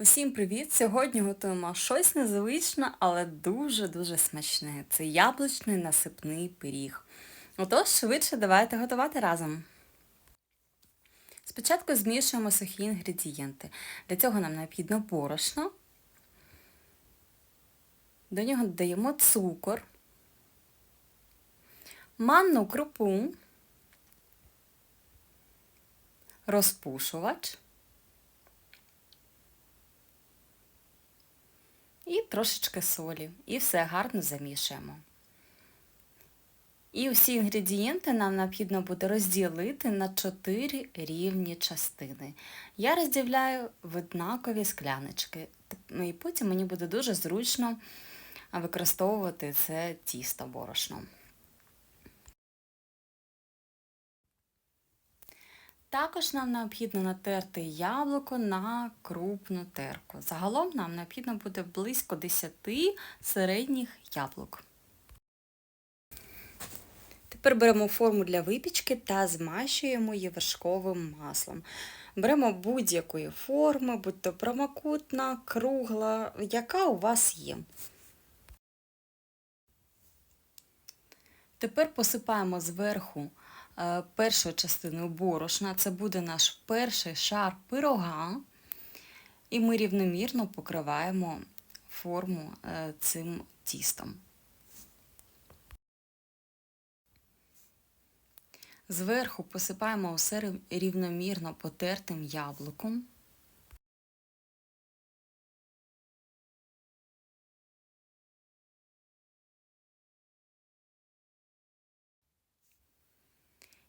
Усім привіт! Сьогодні готуємо щось незвичне, але дуже-дуже смачне. Це яблучний насипний пиріг. Отож, швидше давайте готувати разом. Спочатку змішуємо сухі інгредієнти. Для цього нам необхідно борошно. До нього додаємо цукор, манну крупу, розпушувач. Трошечки солі. І все гарно замішуємо. І усі інгредієнти нам необхідно буде розділити на 4 рівні частини. Я розділяю в однакові скляночки. І потім мені буде дуже зручно використовувати це тісто борошно. Також нам необхідно натерти яблуко на крупну терку. Загалом нам необхідно буде близько 10 середніх яблук. Тепер беремо форму для випічки та змащуємо її вершковим маслом. Беремо будь-якої форми, будь то прямокутна, кругла, яка у вас є. Тепер посипаємо зверху першою частиною борошна. Це буде наш перший шар пирога. І ми рівномірно покриваємо форму е, цим тістом. Зверху посипаємо усе рівномірно потертим яблуком.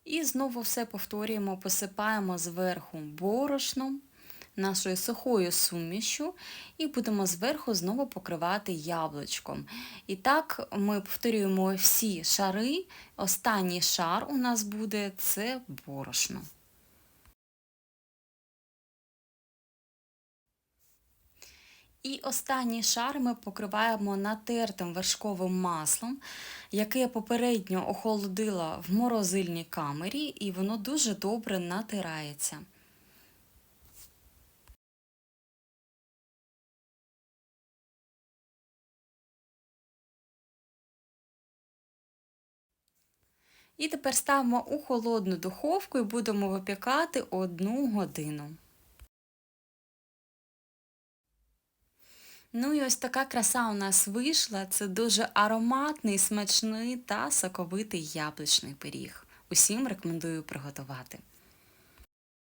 І знову все повторюємо, посипаємо зверху борошном нашою сухою сумішю і будемо зверху знову покривати яблучком. І так ми повторюємо всі шари. Останній шар у нас буде це борошно. І останній шар ми покриваємо натертим вершковим маслом, яке я попередньо охолодила в морозильній камері, і воно дуже добре натирається. І тепер ставимо у холодну духовку і будемо випікати одну годину. Ну і ось така краса у нас вийшла. Це дуже ароматний, смачний та соковитий яблучний пиріг. Усім рекомендую приготувати.